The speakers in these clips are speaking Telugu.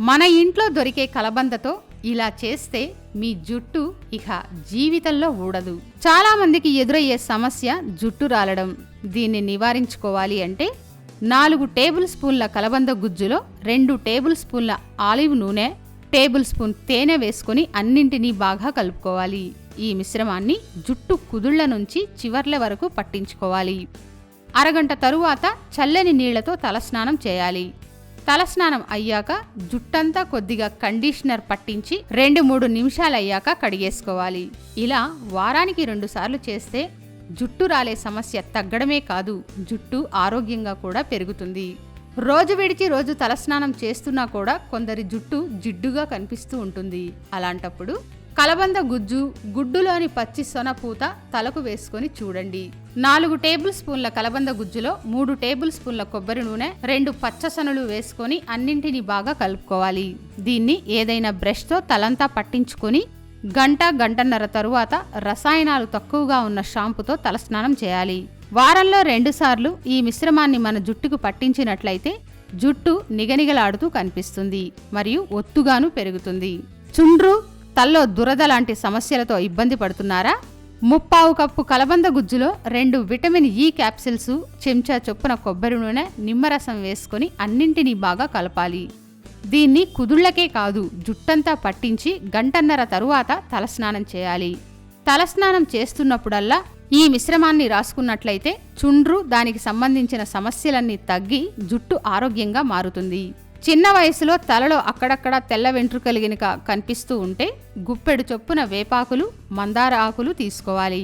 మన ఇంట్లో దొరికే కలబందతో ఇలా చేస్తే మీ జుట్టు ఇక జీవితంలో ఊడదు. చాలా మందికి ఎదురయ్యే సమస్య జుట్టు రాలడం. దీన్ని నివారించుకోవాలి అంటే నాలుగు టేబుల్ స్పూన్ల కలబంద గుజ్జులో రెండు టేబుల్ స్పూన్ల ఆలివ్ నూనె టేబుల్ స్పూన్ తేనె వేసుకొని అన్నింటినీ బాగా కలుపుకోవాలి. ఈ మిశ్రమాన్ని జుట్టు కుదుళ్ళ నుంచి చివర్ల వరకు పట్టించుకోవాలి. అరగంట తరువాత చల్లని నీళ్ళతో తలస్నానం చేయాలి. తలస్నానం అయ్యాక జుట్టంతా కొద్దిగా కండిషనర్ పట్టించి రెండు మూడు నిమిషాలయ్యాక కడిగేసుకోవాలి. ఇలా వారానికి రెండు సార్లు చేస్తే జుట్టు రాలే సమస్య తగ్గడమే కాదు జుట్టు ఆరోగ్యంగా కూడా పెరుగుతుంది. రోజు విడిచి రోజు తలస్నానం చేస్తున్నా కూడా కొందరి జుట్టు జిడ్డుగా కనిపిస్తూ ఉంటుంది. అలాంటప్పుడు కలబంద గుజ్జు గుడ్డులోని పచ్చి సొనపూత తలకు వేసుకొని చూడండి. నాలుగు టేబుల్ స్పూన్ల కలబంద గుజ్జులో మూడు టేబుల్ స్పూన్ల కొబ్బరి నూనె రెండు పచ్చసనులు వేసుకొని అన్నింటినీ బాగా కలుపుకోవాలి. దీన్ని ఏదైనా బ్రష్తో తలంతా పట్టించుకొని గంట గంటన్నర తరువాత రసాయనాలు తక్కువగా ఉన్న షాంపుతో తలస్నానం చేయాలి. వారంలో రెండుసార్లు ఈ మిశ్రమాన్ని మన జుట్టుకు పట్టించినట్లయితే జుట్టు నిగనిగలాడుతూ కనిపిస్తుంది మరియు ఒత్తుగాను పెరుగుతుంది. చుండ్రు తల్లో దురద లాంటి సమస్యలతో ఇబ్బంది పడుతున్నారా? ముప్పావు కప్పు కలబంద గుజ్జులో రెండు విటమిన్ ఈ క్యాప్సిల్స్ చెంచా చొప్పున కొబ్బరి నూనె నిమ్మరసం వేసుకొని అన్నింటినీ బాగా కలపాలి. దీన్ని కుదుళ్ళకే కాదు జుట్టంతా పట్టించి గంటన్నర తరువాత తలస్నానం చేయాలి. తలస్నానం చేస్తున్నప్పుడల్లా ఈ మిశ్రమాన్ని రాసుకున్నట్లయితే చుండ్రు దానికి సంబంధించిన సమస్యలన్నీ తగ్గి జుట్టు ఆరోగ్యంగా మారుతుంది. చిన్న వయసులో తలలో అక్కడక్కడ తెల్ల వెంట్రుకలు గనుక కనిపిస్తూ ఉంటే గుప్పెడు చొప్పున వేపాకులు మందార ఆకులు తీసుకోవాలి.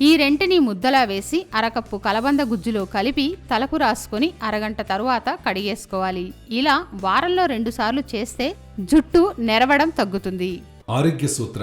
ఈ రెంటిని ముద్దలా వేసి అరకప్పు కలబంద గుజ్జులో కలిపి తలకు రాసుకొని అరగంట తరువాత కడిగేసుకోవాలి. ఇలా వారంలో రెండుసార్లు చేస్తే జుట్టు నెరవడం తగ్గుతుంది. ఆరోగ్య సూత్ర